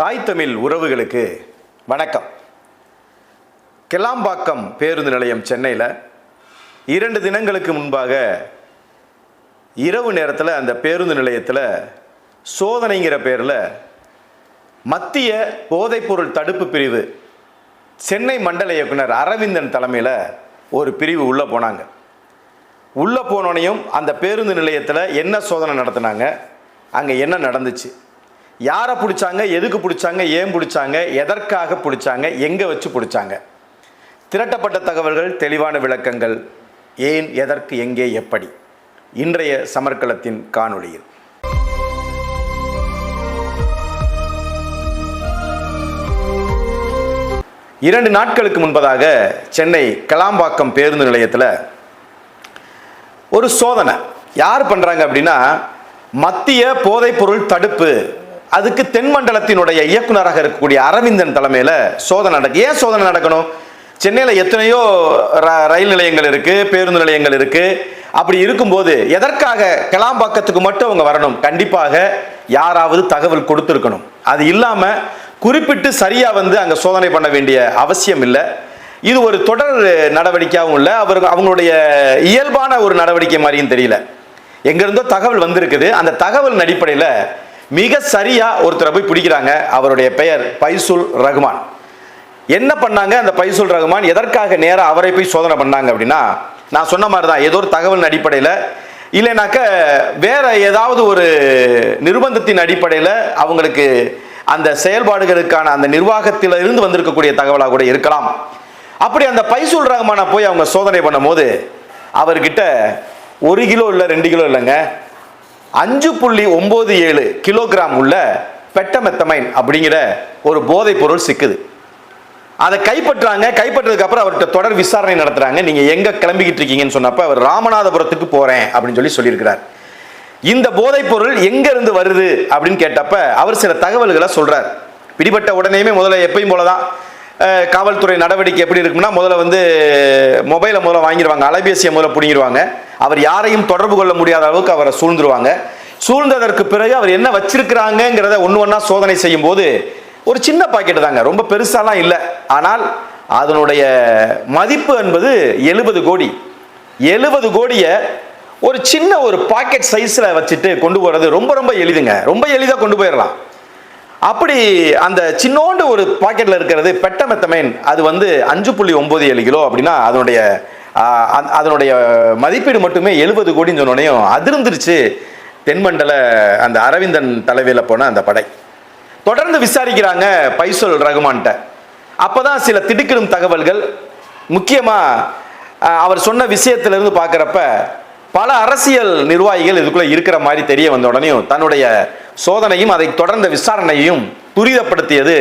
தாய் தமிழ் உறவுகளுக்கு வணக்கம். கெலாம்பாக்கம் பேருந்து நிலையம் சென்னையில் இரண்டு தினங்களுக்கு முன்பாக இரவு நேரத்தில் அந்த பேருந்து நிலையத்தில் சோதனைங்கிற பேரில் மத்திய போதைப்பொருள் தடுப்பு பிரிவு சென்னை மண்டல இயக்குனர் அரவிந்தன் தலைமையில் ஒரு பிரிவு உள்ளே போனாங்க. உள்ளே போனோனையும் அந்த பேருந்து நிலையத்தில் என்ன சோதனை நடத்தினாங்க அங்கே என்ன நடந்துச்சு? யாரை பிடிச்சாங்க எதுக்கு பிடிச்சாங்க ஏன் பிடிச்சாங்க எதற்காக பிடிச்சாங்க எங்கே வச்சு பிடிச்சாங்க? திரட்டப்பட்ட தகவல்கள் தெளிவான விளக்கங்கள். ஏன் எதற்கு எங்கே எப்படி? இன்றைய சமர்க்களத்தின் காணொளியில். இரண்டு நாட்களுக்கு முன்பதாக சென்னை கலாம்பாக்கம் பேருந்து நிலையத்தில் ஒரு சோதனை. யார் பண்ணுறாங்க அப்படின்னா மத்திய போதைப்பொருள் தடுப்பு அதுக்கு தென்மண்டலத்தினுடைய இயக்குனராக இருக்கக்கூடிய அரவிந்தன் தலைமையில் சோதனை நடக்கு. ஏன் சோதனை நடக்கணும்? சென்னையில் எத்தனையோ ர- ரயில் நிலையங்கள் இருக்குது பேருந்து நிலையங்கள் இருக்குது அப்படி இருக்கும்போது எதற்காக கிளாம்பாக்கத்துக்கு மட்டும் அவங்க வரணும்? கண்டிப்பாக யாராவது தகவல் கொடுத்துருக்கணும். அது இல்லாமல் குறிப்பிட்டு சரியாக வந்து அங்கே சோதனை பண்ண வேண்டிய அவசியம் இல்லை. இது ஒரு தொடர் நடவடிக்கையாகவும் இல்லை. அவர் அவங்களுடைய இயல்பான ஒரு நடவடிக்கை மாதிரியும் தெரியல. எங்கேருந்தோ தகவல் வந்திருக்குது. அந்த தகவல் அடிப்படையில் மிக சரியா ஒருத்தரை போய் பிடிக்கிறாங்க. அவருடைய பெயர் பைசுல் ரஹ்மான். என்ன பண்ணாங்க? அந்த பைசுல் ரஹ்மான் எதற்காக நேராக அவரை போய் சோதனை பண்ணாங்க அப்படின்னா நான் சொன்ன மாதிரி தான் ஏதோ ஒரு தகவலின் அடிப்படையில் இல்லைனாக்க வேற ஏதாவது ஒரு நிர்பந்தத்தின் அடிப்படையில் அவங்களுக்கு அந்த செயல்பாடுகளுக்கான அந்த நிர்வாகத்தில் இருந்து வந்திருக்கக்கூடிய தகவலாக கூட இருக்கலாம். அப்படி அந்த பைசுல் ரகுமானை போய் அவங்க சோதனை பண்ணும்போது அவர்கிட்ட ஒரு கிலோ இல்லை ரெண்டு கிலோ இல்லைங்க. அஞ்சு புள்ளி ஒம்பது ஏழு கிலோகிராம் உள்ள பெட்டமெத்தமைன் அப்படிங்கிற ஒரு போதைப் பொருள் சிக்குது. அதை கைப்பற்றாங்க கைப்பற்றதுக்கு அப்புறம் அவர்கிட்ட தொடர் விசாரணை நடத்துறாங்க. நீங்க எங்க கிளம்பிக்கிட்டு இருக்கீங்கன்னு சொன்னப்ப அவர் ராமநாதபுரத்துக்கு போறேன் அப்படின்னு சொல்லி சொல்லியிருக்கிறார். இந்த போதைப் பொருள் எங்க இருந்து வருது அப்படின்னு கேட்டப்ப அவர் சில தகவல்களை சொல்றார். பிடிபட்ட உடனேயுமே முதல்ல எப்பயும் போலதான் காவல்துறை நடவடிக்கை எப்படி இருக்கும்னா முதல்ல வந்து மொபைலை முதல்ல வாங்கிடுவாங்க. அலைபேசியை முதல்ல பிடிங்கிடுவாங்க. அவர் யாரையும் தொடர்பு கொள்ள முடியாத அளவுக்கு அவரை சூழ்ந்துருவாங்க. சூழ்ந்ததற்கு பிறகு அவர் என்ன வச்சிருக்கிறாங்கிறத ஒன்று ஒன்றா சோதனை செய்யும் போது ஒரு சின்ன பாக்கெட் தாங்க. ரொம்ப பெருசாலாம் இல்லை. ஆனால் அதனுடைய மதிப்பு என்பது எழுபது கோடி. எழுபது கோடியை ஒரு சின்ன ஒரு பாக்கெட் சைஸில் வச்சுட்டு கொண்டு போகிறது ரொம்ப ரொம்ப எளிதுங்க. ரொம்ப எளிதாக கொண்டு போயிடலாம் அப்படி அந்த சின்னோண்டு ஒரு பாக்கெட்டில் இருக்கிறது பெட்டமெத்தமைன். அது வந்து அஞ்சு புள்ளி ஒம்பது ஏழு கிலோ அப்படின்னா அதனுடைய அதனுடைய மதிப்பீடு மட்டுமே எழுபது கோடின்னு சொன்னோடனையும் அதிர்ந்துருச்சு தென்மண்டல அந்த அரவிந்தன் தலைவியில் போன அந்த படை. தொடர்ந்து விசாரிக்கிறாங்க பைசல் ரகுமான்ட்ட. அப்பதான் சில திடுக்கிடும் தகவல்கள் முக்கியமாக அவர் சொன்ன விஷயத்திலிருந்து பார்க்குறப்ப பல அரசியல் நிர்வாகிகள் இதுக்குள்ளே இருக்கிற மாதிரி தெரிய வந்த உடனேயும் தன்னுடைய சோதனையும் அதை தொடர்ந்த விசாரணையையும் துரிதப்படுத்தியது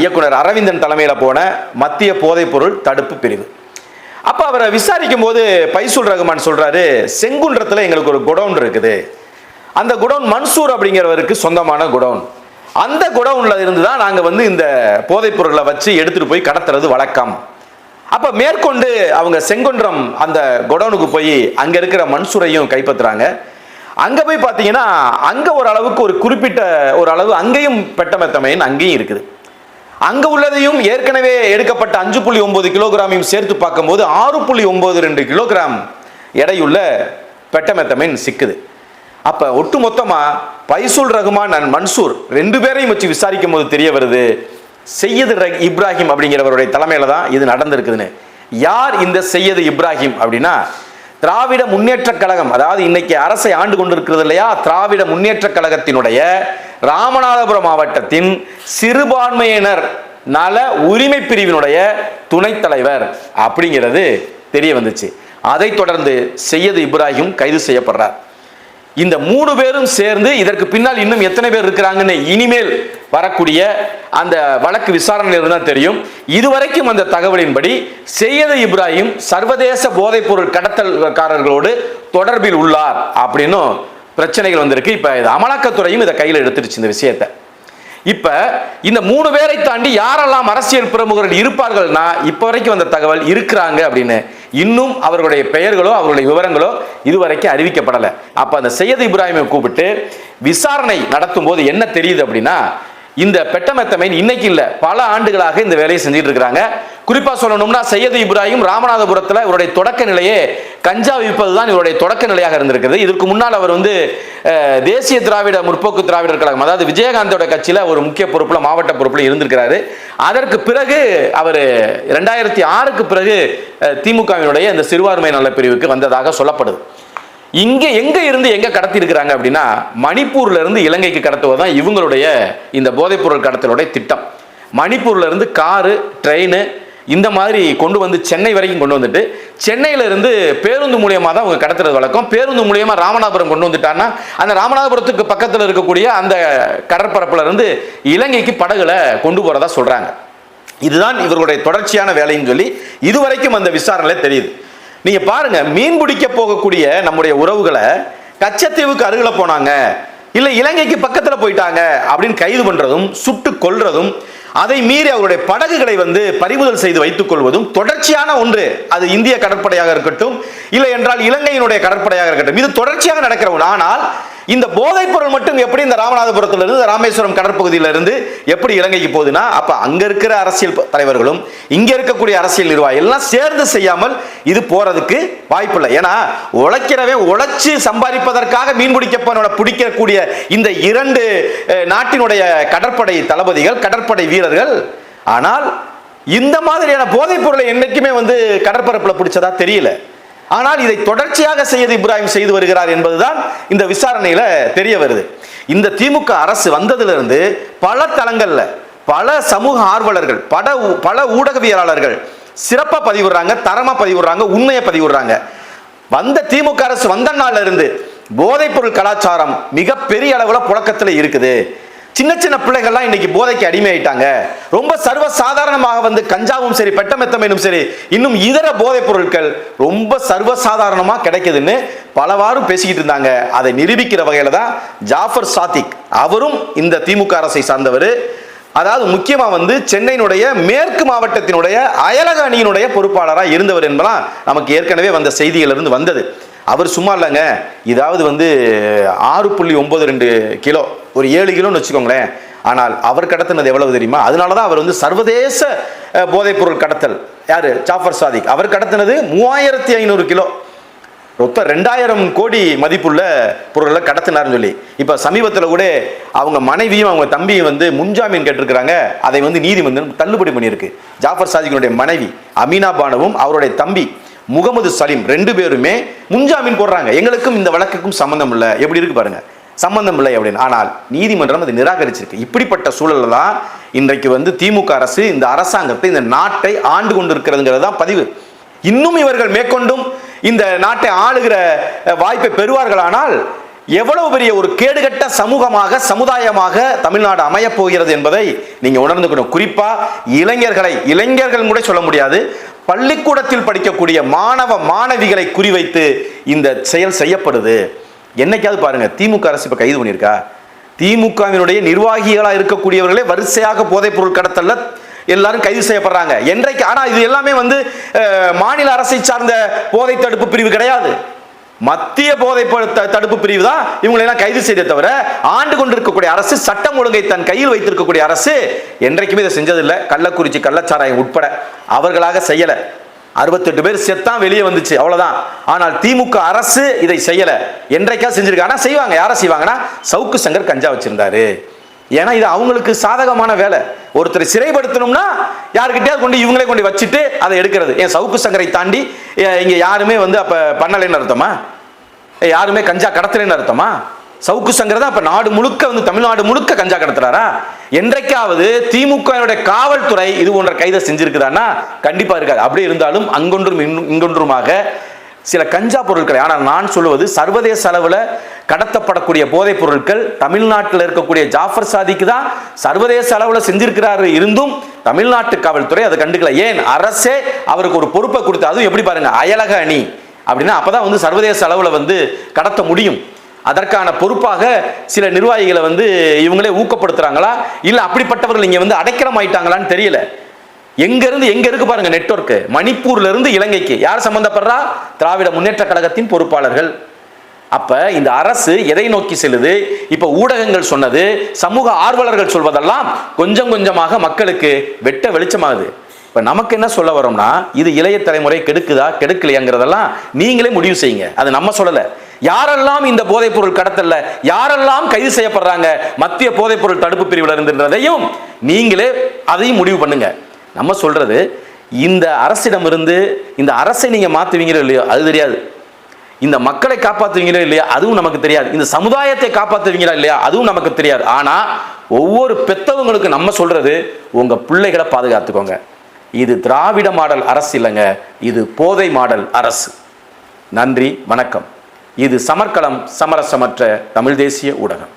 இயக்குனர் அரவிந்தன் தலைமையில் போன மத்திய போதைப்பொருள் தடுப்பு பிரிவு. அப்போ அவரை விசாரிக்கும் போது பைசுல் ரகுமான் சொல்றாரு செங்குன்றத்தில் எங்களுக்கு ஒரு குடவுன் இருக்குது. அந்த குடவுன் மன்சூர் அப்படிங்கிறவருக்கு சொந்தமான குடவுன். அந்த குடவுன்ல இருந்து தான் நாங்கள் வந்து இந்த போதைப் பொருளை வச்சு எடுத்துட்டு போய் கடத்துறது வழக்கம். அப்ப மேற்கொண்டு அவங்க செங்குன்றம் அந்த குடவுனுக்கு போய் அங்க இருக்கிற மன்சூரையும் கைப்பற்றுறாங்க. அங்க போய் பார்த்தீங்கன்னா அங்க ஒரு அளவுக்கு ஒரு குறிப்பிட்ட ஒரு அளவு அங்கேயும் பெட்டமெத்தமைன் அங்கேயும் இருக்குது. அங்க உள்ளதையும் ஏற்கனவே எடுக்கப்பட்ட அஞ்சு புள்ளி ஒன்பது கிலோகிராமையும் சேர்த்து பார்க்கும்போது ஆறு புள்ளி ஒன்பது ரெண்டு கிலோகிராம் எடையுள்ள பெட்டமெத்தமைன் சிக்குது. அப்போ ஒட்டு மொத்தமாக பைசுல் ரகுமான் அண்ட் மன்சூர் ரெண்டு பேரையும் வச்சு விசாரிக்கும் போது தெரிய வருது செய்யது இப்ராஹிம் அப்படிங்கிறவருடைய தலைமையில் தான் இது நடந்திருக்குதுன்னு. யார் இந்த செய்யது இப்ராஹிம் அப்படின்னா திராவிட முன்னேற்ற கழகம் அதாவது இன்னைக்கு அரசை ஆண்டு கொண்டிருக்கிறது இல்லையா? திராவிட முன்னேற்ற கழகத்தினுடைய ராமநாதபுரம் மாவட்டத்தின் சிறுபான்மையினர் நல உரிமை பிரிவினுடைய துணைத் தலைவர் அப்படிங்கிறது தெரிய வந்துச்சு. அதைத் தொடர்ந்து செய்யது இப்ராஹிம் கைது செய்யப்படுறார். இந்த மூணு பேரும் சேர்ந்து இதற்கு பின்னால் இன்னும் எத்தனை பேர் இருக்கிறாங்கன்னு இனிமேல் வரக்கூடிய அந்த வழக்கு விசாரணையில் தான் தெரியும். இதுவரைக்கும் அந்த தகவலின்படி செய்யது இப்ராஹிம் சர்வதேச போதைப்பொருள் கடத்தல்காரர்களோடு தொடர்பில் உள்ளார் அப்படின்னும் பிரச்சனைகள் வந்திருக்கு. இப்போ இது அமலாக்கத்துறையும் இதை கையில் எடுத்துருச்சு இந்த விஷயத்தை. இப்ப இந்த மூணு பேரை தாண்டி யாரெல்லாம் அரசியல் பிரமுகர்கள் இருப்பார்கள்னா இப்போ வரைக்கும் அந்த தகவல் இருக்கிறாங்க அப்படின்னு இன்னும் அவர்களுடைய பெயர்களோ அவர்களுடைய விவரங்களோ இதுவரைக்கும் அறிவிக்கப்படலை. அப்போ அந்த சையது இப்ராஹிமை கூப்பிட்டு விசாரணை நடத்தும் போது என்ன தெரியுது அப்படின்னா இந்த பெட்டமெத்தமைன் இன்னைக்கு இல்ல. பல ஆண்டுகளாக இந்த வேலையை செஞ்சுட்டு இருக்கிறாங்க. குறிப்பா சொல்லணும்னா சையது இப்ராஹிம் ராமநாதபுரத்துல இவருடைய தொடக்க நிலையே கஞ்சா விற்பது தான் இவருடைய தொடக்க நிலையாக இருந்திருக்கிறது. இதற்கு முன்னால் அவர் வந்து தேசிய திராவிட முற்போக்கு திராவிடர் கழகம் அதாவது விஜயகாந்தோட கட்சியில ஒரு முக்கிய பொறுப்புல மாவட்ட பொறுப்புல இருந்திருக்கிறாரு. அதற்கு பிறகு அவர் ரெண்டாயிரத்தி ஆறுக்கு பிறகு திமுகவினுடைய இந்த சிறுபான்மை நல பிரிவுக்கு வந்ததாக சொல்லப்படுது. இங்கே எங்க இருந்து எங்க கடத்தி இருக்கிறாங்க அப்படின்னா மணிப்பூர்ல இருந்து இலங்கைக்கு கடத்துவது தான் இவங்களுடைய இந்த போதைப்பொருள் கடத்தலுடைய திட்டம். மணிப்பூர்ல இருந்து காரு ட்ரெயின் இந்த மாதிரி கொண்டு வந்து சென்னை வரைக்கும் கொண்டு வந்துட்டு சென்னையில இருந்து பேருந்து மூலியமா தான் அவங்க கடத்துறது வழக்கம். பேருந்து மூலியமா ராமநாதபுரம் கொண்டு வந்துட்டான்னா அந்த ராமநாதபுரத்துக்கு பக்கத்துல இருக்கக்கூடிய அந்த கடற்பரப்புல இருந்து இலங்கைக்கு படகுல கொண்டு போறதா சொல்றாங்க. இதுதான் இவர்களுடைய தொடர்ச்சியான வேலைன்னு சொல்லி இதுவரைக்கும் அந்த விசாரணையில தெரியுது. நீங்க பாருங்க மீன் பிடிக்க போகக்கூடிய நம்முடைய உறவுகளை கச்சத்தீவுக்கு அருகில் போனாங்க. இல்ல இலங்கைக்கு பக்கத்துல போயிட்டாங்க அப்படின்னு கைது பண்றதும் சுட்டு கொள்றதும் அதை மீறி அவருடைய படகுகளை வந்து பறிமுதல் செய்து வைத்துக் கொள்வதும் தொடர்ச்சியான ஒன்று. அது இந்திய கடற்படையாக இருக்கட்டும் இல்லை என்றால் இலங்கையினுடைய கடற்படையாக இருக்கட்டும். இது தொடர்ச்சியாக நடக்கிற ஒன்று ஆனால் இந்த போதைப் பொருள் மட்டும் எப்படி இந்த ராமநாதபுரத்துல இருந்து ராமேஸ்வரம் கடற்பகுதியில இருந்து எப்படி இலங்கைக்கு போகுதுன்னா அப்ப அங்க இருக்கிற அரசியல் ப- தலைவர்களும் இங்க இருக்கக்கூடிய அரசியல் நிர்வாகம் எல்லாம் சேர்ந்து செய்யாமல் இது போறதுக்கு வாய்ப்பு இல்லை ஏன்னா உழைக்கிறவே உழைச்சு சம்பாதிப்பதற்காக மீன் பிடிக்கப்பவனோட பிடிக்கக்கூடிய இந்த இரண்டு நாட்டினுடைய கடற்படை தளபதிகள் கடற்படை வீரர்கள் ஆனால் இந்த மாதிரியான போதைப் பொருளை என்னைக்குமே வந்து கடற்பரப்புல பிடிச்சதா தெரியல. ஆனால் இதை தொடர்ச்சியாக செய்து இப்ராஹிம் செய்து வருகிறார் என்பதுதான் இந்த விசாரணையில தெரிய வருது. இந்த திமுக அரசு வந்ததிலிருந்து பல தளங்கள்ல பல சமூக ஆர்வலர்கள் பல ஊ- பல ஊடகவியலாளர்கள் சிறப்பா பதிவிடுறாங்க தரமா பதிவிடுறாங்க உண்மையை பதிவிடுறாங்க. வந்த திமுக அரசு வந்த நாள்ல இருந்து போதைப்பொருள் கலாச்சாரம் மிகப்பெரிய அளவுல புழக்கத்துல இருக்குது. சின்ன சின்ன பிள்ளைகள்லாம் இன்னைக்கு போதைக்கு அடிமையாயிட்டாங்க. ரொம்ப சர்வ சாதாரணமாக வந்து கஞ்சாவும் சரி பெட்டமெத்தமைனும் சரி இன்னும் இதர போதைப் பொருட்கள் ரொம்ப சர்வ சாதாரணமாக கிடைக்குதுன்னு பலவாறு பேசிக்கிட்டு இருந்தாங்க. அதை நிரூபிக்கிற வகையில தான் ஜாஃபர் சாத்திக் அவரும் இந்த திமுக அரசை சார்ந்தவர். அதாவது முக்கியமா வந்து சென்னையினுடைய மேற்கு மாவட்டத்தினுடைய அயலக அணியினுடைய பொறுப்பாளராக இருந்தவர் என்பதெல்லாம் நமக்கு ஏற்கனவே வந்த செய்திகளிலிருந்து வந்தது. அவர் சும்மா இல்லைங்க. இதாவது வந்து ஆறு புள்ளி ஒம்பது ரெண்டு கிலோ ஒரு ஏழு கிலோன்னு வச்சுக்கோங்களேன். ஆனால் அவர் கடத்தினது எவ்வளவு தெரியுமா? அதனால தான் அவர் வந்து சர்வதேச போதைப்பொருள் கடத்தல். யார்? ஜாஃபர் சாதிக். அவர் கடத்தினது மூவாயிரத்தி ஐநூறு கிலோ. மொத்தம் ரெண்டாயிரம் கோடி மதிப்புள்ள பொருட்களை கடத்தினார்னு சொல்லி. இப்போ சமீபத்தில் கூட அவங்க மனைவியும் அவங்க தம்பியும் வந்து முன்ஜாமீன் கேட்டிருக்கிறாங்க. அதை வந்து நீதிமன்றம் தள்ளுபடி பண்ணியிருக்கு. ஜாஃபர் சாதிக்கினுடைய மனைவி அமீனா பானுவும் அவருடைய தம்பி முகமது சலீம் ரெண்டு பேருமே முன்ஜாமீன் போடுறாங்க. எங்களுக்கும் இந்த வழக்குக்கும் சம்மந்தம் இல்லை. எப்படி இருக்கு பாருங்க. சம்பந்தம் இல்லை அப்படின்னு. ஆனால் நீதிமன்றம் அதை நிராகரிச்சிருக்கு. இப்படிப்பட்ட சூழலில் தான் இன்றைக்கு வந்து திமுக அரசு இந்த அரசாங்கத்தை இந்த நாட்டை ஆண்டு கொண்டிருக்கிறதுங்கிறது தான் பதிவு. இன்னும் இவர்கள் மேற்கொண்டும் இந்த நாட்டை ஆளுகிற வாய்ப்பை பெறுவார்களானால் எவ்வளவு பெரிய ஒரு கேடுகட்ட சமூகமாக சமுதாயமாக தமிழ்நாடு அமையப் போகிறது என்பதை நீங்க உணர்ந்துக்கணும். குறிப்பா இளைஞர்களை இளைஞர்கள் கூட சொல்ல முடியாது. பள்ளிக்கூடத்தில் படிக்கக்கூடிய மாணவ மாணவிகளை குறிவைத்து இந்த செயல் செய்யப்படுது. என்னைக்காவது பாருங்க திமுக அரசு இப்ப கைது பண்ணியிருக்கா? திமுகவினுடைய நிர்வாகிகளாக இருக்கக்கூடியவர்களே வரிசையாக போதைப் பொருள் கடத்தல எல்லாரும் கைது செய்யப்படுறாங்க. என்றைக்கு ஆனா இது எல்லாமே வந்து மாநில அரசை சார்ந்த போதை தடுப்பு பிரிவு கிடையாது. மத்திய போதை த- தடுப்பு பிரிவு தான் இவங்களை எல்லாம் கைது செய்த தவிர ஆண்டு கொண்டிருக்கக்கூடிய அரசு சட்டம் ஒழுங்கை தன் கையில் வைத்திருக்கக்கூடிய அரசு என்றைக்குமே இதை செஞ்சதில்லை. கள்ளக்குறிச்சி கள்ளச்சாராயம் உட்பட அவர்களாக செய்யல. அறுபத்தெட்டு பேர் செத்தான் வெளியே வந்துச்சு அவ்வளவுதான். ஆனால் திமுக அரசு இதை செய்யல. என்றைக்கா செஞ்சிருக்காங்க செய்வாங்க. யாரை செய்வாங்கன்னா சவுக்கு சங்கர் கஞ்சா வச்சிருந்தாரு. ஏன்னா இது அவங்களுக்கு சாதகமான வேலை. ஒருத்தரை சிறைப்படுத்தணும்னா யாருக்கிட்டயாவது கொண்டு இவங்களே கொண்டு வச்சுட்டு அதை எடுக்கிறது. ஏன் சவுக்கு சங்கரை தாண்டி இங்கே இங்க யாருமே வந்து அப்ப பண்ணலைன்னு அர்த்தமா? யாருமே கஞ்சா கடத்தலைன்னு அர்த்தமா? சவுக்கு சங்கர் தான் அப்ப நாடு முழுக்க வந்து தமிழ்நாடு முழுக்க கஞ்சா கடத்துறாரா? என்றைக்காவது திமுக காவல்துறை இது போன்ற கைதை செஞ்சிருக்குதான்னா கண்டிப்பா இருக்காது. அப்படி இருந்தாலும் அங்கொன்றும் இங்கொன்றுமாக சில கஞ்சா பொருட்களை ஆனால் நான் சொல்லுவது சர்வதேச அளவில் கடத்தப்படக்கூடிய போதைப் பொருட்கள் தமிழ்நாட்டில் இருக்கக்கூடிய ஜாஃபர் சாதிக்கு தான் சர்வதேச அளவில் செஞ்சிருக்கிறாரு. இருந்தும் தமிழ்நாட்டு காவல்துறை அதை கண்டுக்கல. ஏன்? அரசே அவருக்கு ஒரு பொறுப்பை கொடுத்து அதுவும் எப்படி பாருங்க அயலக அணி. அப்படின்னா அப்பதான் வந்து சர்வதேச அளவில் வந்து கடத்த முடியும். அதற்கான பொறுப்பாக சில நிர்வாகிகளை வந்து இவங்களே ஊக்கப்படுத்துகிறாங்களா இல்லை அப்படிப்பட்டவர்கள் இங்கே வந்து அடைக்கலம் ஆயிட்டாங்களான்னு தெரியல. எங்கேருந்து எங்கே இருக்கு பாருங்க நெட்வொர்க் மணிப்பூர்லேருந்து இலங்கைக்கு. யார் சம்மந்தப்படுறா திராவிட முன்னேற்ற கழகத்தின் பொறுப்பாளர்கள். அப்போ இந்த அரசு எதை நோக்கி செல்லுது? இப்போ ஊடகங்கள் சொன்னது சமூக ஆர்வலர்கள் சொல்வதெல்லாம் கொஞ்சம் கொஞ்சமாக மக்களுக்கு வெட்ட வெளிச்சமாகுது. இப்போ நமக்கு என்ன சொல்ல வரோம்னா இது இளைய தலைமுறை கெடுக்குதா கெடுக்கலையாங்கிறதெல்லாம் நீங்களே முடிவு செய்யுங்க. அது நம்ம சொல்லலை. யாரெல்லாம் இந்த போதைப்பொருள் கடத்தல்ல யாரெல்லாம் கைது செய்யப்படுறாங்க மத்திய போதைப்பொருள் தடுப்பு பிரிவில் இருந்துன்றதையும் நீங்களே அதையும் முடிவு பண்ணுங்க. நம்ம சொல்றது இந்த அரசிடமிருந்து இந்த அரசை நீங்க மாத்துவீங்களோ இல்லையோ அது தெரியாது. இந்த மக்களை காப்பாற்றுவீங்களோ இல்லையா அதுவும் நமக்கு தெரியாது. இந்த சமுதாயத்தை காப்பாற்றுவீங்களா இல்லையா அதுவும் நமக்கு தெரியாது. ஆனால் ஒவ்வொரு பெத்தவங்களுக்கு நம்ம சொல்றது உங்க பிள்ளைகளை பாதுகாத்துக்கோங்க. இது திராவிட மாடல் அரசு இல்லைங்க இது போதை மாடல் அரசு. நன்றி வணக்கம். இது சமர்க்களம் சமரசமற்ற தமிழ் தேசிய ஊடகம்.